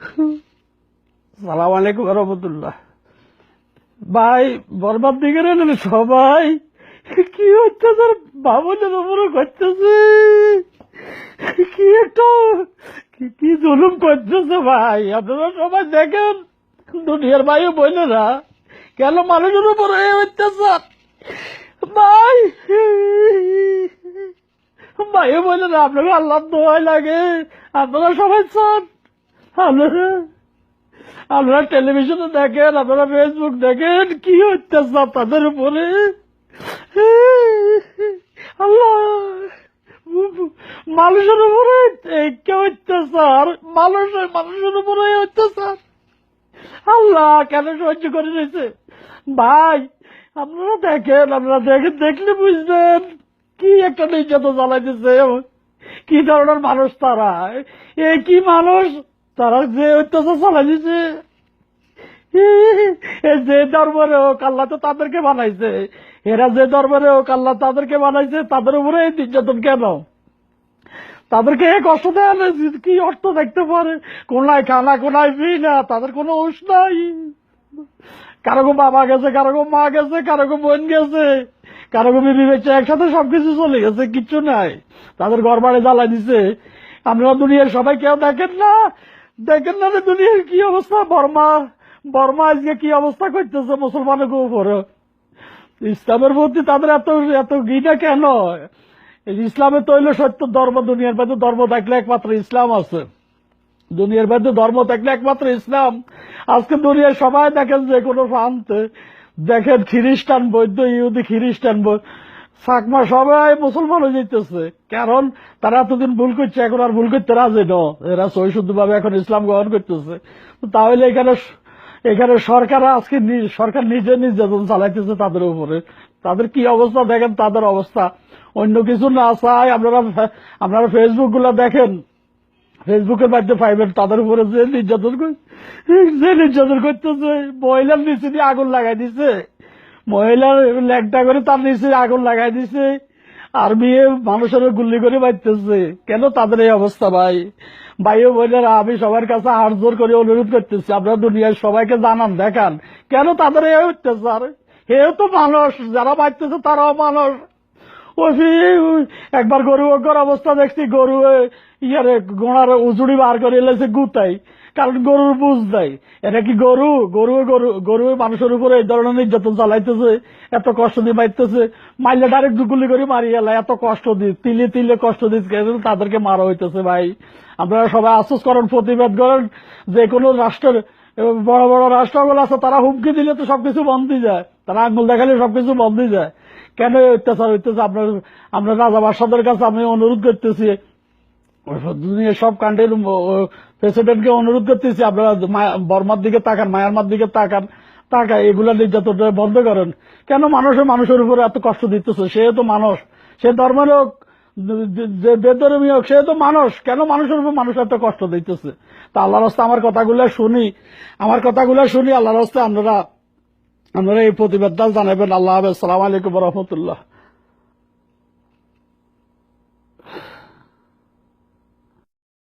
সালাম আলাইকুম রহমতুল্লাহ। ভাই, বরবাদ দিকে সবাই। কি হচ্ছে স্যার বাবুদের উপরে করতেছে? কি একটা, কি- জুলুম করতেছে ভাই? আপনারা সবাই দেখেন, দুনিয়ার ভাই বোনেরা, কেন মানুষের উপরে এ অত্যাচার? ভাই ভাই বোনেরা আপনাকে আল্লাহ দোয়াই লাগে। আপনারা সবাই চান আপনারা আপনারা টেলিভিশনে দেখেন, আপনারা ফেসবুক দেখেন, কি অত্যাচার তাদের উপরে? আল্লাহ! মানুষের উপরে কে অত্যাচার, মানুষের মানুষের উপরে অত্যাচার। আল্লাহ, কেন সহ্য করে রয়েছে ভাই, আপনারা দেখেন আপনারা দেখেন দেখলে বুঝবেন কি একটা নির্যাতন চালাইতেছে। কি ধরনের মানুষ তারা? এ কি মানুষ? তারা যে অত্যাচার চালাই দিছে। এ যে দরবারে হোক আল্লাহ তো তাদেরকে বানাইছে। এরা যে দরবারে হোক আল্লাহ তাদেরকে বানাইছে, তাদের উপরে এই নির্যাতন কেন? তাদেরকে এই কষ্ট দেয় কি অর্থ দেখতে পারে? কোনায় খানা কোনায় পি না তাদের কোনো হুশ নাই। কারও গো বাবা গেছে, কারও গো মা গেছে, কারও গো বোন গেছে, কারও গো বিবি বেঁচে একসাথে সবকিছু চলে গেছে, কিচ্ছু নাই। তাদের ঘর বাড়ি জ্বালাই দিছে। আপনারা দুনিয়ার সবাই কেউ দেখেন না দেখেন না যে দুনিয়ার কি অবস্থা? বর্মা বর্মা আজকে কি অবস্থা করতেছে মুসলমানের উপরে? ইসলামের প্রতি তাদের এত এত ঘৃণা কেন? এই ইসলামের তৈল সত্য ধর্ম দুনিয়ার মধ্যে ধর্ম থাকলে একমাত্র ইসলাম আছে। দুনিয়ার মধ্যে ধর্ম থাকলে একমাত্র ইসলাম। আজকে দুনিয়ার সবাই দেখেন যে কোনো প্রান্তে দেখেন খ্রিস্টান বৈদ্য ইহুদি, খ্রিস্টান বৈ- চাকমা সবাই মুসলমান হয়ে যেতেছে কারণ তারা এতদিন ভুল করছে, এখন আর ভুল করতে রাজে ন। এরা সহিশুদ্ধ ভাবে এখন ইসলাম গ্রহণ করতেছে। তাহলে এখানে এখানে সরকার আজকে সরকার নিজে নির্যাতন চালাইতেছে তাদের উপরে, তাদের কি অবস্থা দেখেন? তাদের অবস্থা। অন্য কিছু না চাই, আপনারা আপনারা ফেসবুকগুলা দেখেন। ফেসবুকের মাধ্যমে পাইবেন, তাদের উপরে যে নির্যাতন যে নির্যাতন করতেছে, মহিলার নিচে দিয়ে আগুন লাগাই দিছে। মহিলার ল্যাংটা করে তার নিচে আগুন লাগাই দিছে, আর মেয়ে মানুষের গুল্লি করে বাঁচতেছে কেন তাদের এই অবস্থা ভাই? ভাই বোনেরা, আমি সবার কাছে হাত জোর করে অনুরোধ করতেছি, আপনারা দুনিয়ার সবাইকে জানান, দেখান। কেন তাদের এই অত্যাচার? হেও তো মানুষ, যারা বাঁচতেছে তারাও মানুষ। একবার গরু ওকর অবস্থা দেখছি, গরু ইয়ারে গোড়ার উজুড়ি বার করে এলেছে গুতাই। কারণ গরুর বুঝ দেয় এটা কি গরু? গরু গরু গরু মানুষের উপরে এই ধরনের নির্যাতন চালাইতেছে, এত কষ্ট দিয়ে মারতেছে। মাইলে ডাইরেক্ট গুলি করে মারি এলা এত কষ্ট দিস তিলে তিলে কষ্ট কেন তাদেরকে মারা হইতেছে ভাই। আপনারা সবাই আশ্বাস করেন, প্রতিবাদ করেন, যে কোনো রাষ্ট্রের বড় বড় রাষ্ট্রগুলো আছে, তারা হুমকি দিলে তো সবকিছু বন্ধ যায়। তারা আঙ্গুল দেখালে সবকিছু বন্ধ যায়। কেন অত্যাচার হইতেছে? আপনার আমরা রাজা বাদশাদের কাছে আমি অনুরোধ করতেছি। দুনিয়ার সব কান্ট্রির প্রেসিডেন্টকে অনুরোধ করতেছি। আপনারা বর্মার দিকে তাকান, মায়ানমার দিকে তাকান তাকা এগুলা নির্যাতনটা বন্ধ করেন। কেন মানুষের মানুষের উপরে এত কষ্ট দিতেছে? সে তো মানুষ। সে ধর্মের হোক, যে বেদরমী হোক, সে তো মানুষ। কেন মানুষের উপর মানুষ এত কষ্ট দিতেছে? তা আল্লাহ রাস্তা আমার কথাগুলো শুনি। আমার কথাগুলো শুনি আল্লাহ রাস্তা আপনারা আপনারা এই প্রতিবাদটা জানাবেন। আল্লাহ হাফেজ। সালাম আলাইকুম রহমতুল্লাহ।